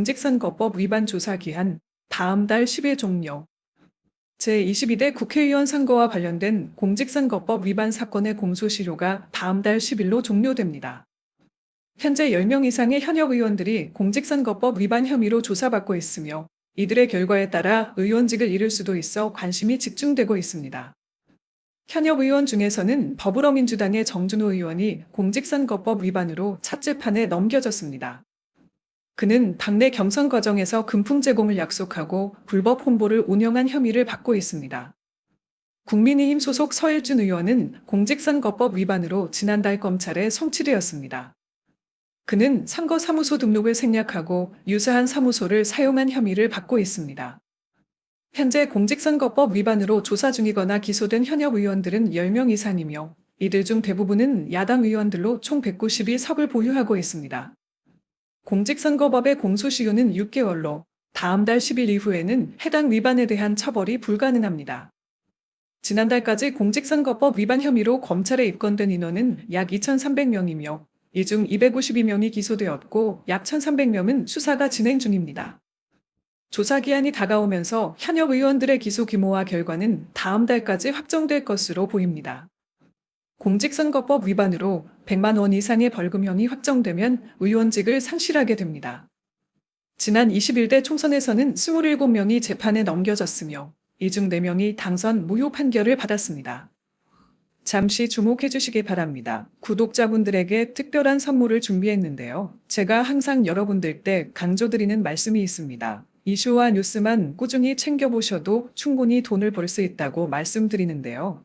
공직선거법 위반 조사 기한 다음 달 10일 종료. 제22대 국회의원 선거와 관련된 공직선거법 위반 사건의 공소시효가 다음 달 10일로 종료됩니다. 현재 10명 이상의 현역 의원들이 공직선거법 위반 혐의로 조사받고 있으며 이들의 결과에 따라 의원직을 잃을 수도 있어 관심이 집중되고 있습니다. 현역 의원 중에서는 더불어민주당의 정준호 의원이 공직선거법 위반으로 첫 재판에 넘겨졌습니다. 그는 당내 경선 과정에서 금품 제공을 약속하고 불법 홍보를 운영한 혐의를 받고 있습니다. 국민의힘 소속 서일준 의원은 공직선거법 위반으로 지난달 검찰에 송치되었습니다. 그는 선거 사무소 등록을 생략하고 유사한 사무소를 사용한 혐의를 받고 있습니다. 현재 공직선거법 위반으로 조사 중이거나 기소된 현역 의원들은 10명 이상이며 이들 중 대부분은 야당 의원들로 총 192석을 보유하고 있습니다. 공직선거법의 공소시효는 6개월로 다음 달 10일 이후에는 해당 위반에 대한 처벌이 불가능합니다. 지난달까지 공직선거법 위반 혐의로 검찰에 입건된 인원은 약 2,300명이며 이 중 252명이 기소되었고 약 1,300명은 수사가 진행 중입니다. 조사 기한이 다가오면서 현역 의원들의 기소 규모와 결과는 다음 달까지 확정될 것으로 보입니다. 공직선거법 위반으로 100만 원 이상의 벌금형이 확정되면 의원직을 상실하게 됩니다. 지난 21대 총선에서는 27명이 재판에 넘겨졌으며 이 중 4명이 당선 무효 판결을 받았습니다. 잠시 주목해 주시기 바랍니다. 구독자분들에게 특별한 선물을 준비했는데요. 제가 항상 여러분들 때 강조드리는 말씀이 있습니다. 이슈와 뉴스만 꾸준히 챙겨보셔도 충분히 돈을 벌 수 있다고 말씀드리는데요.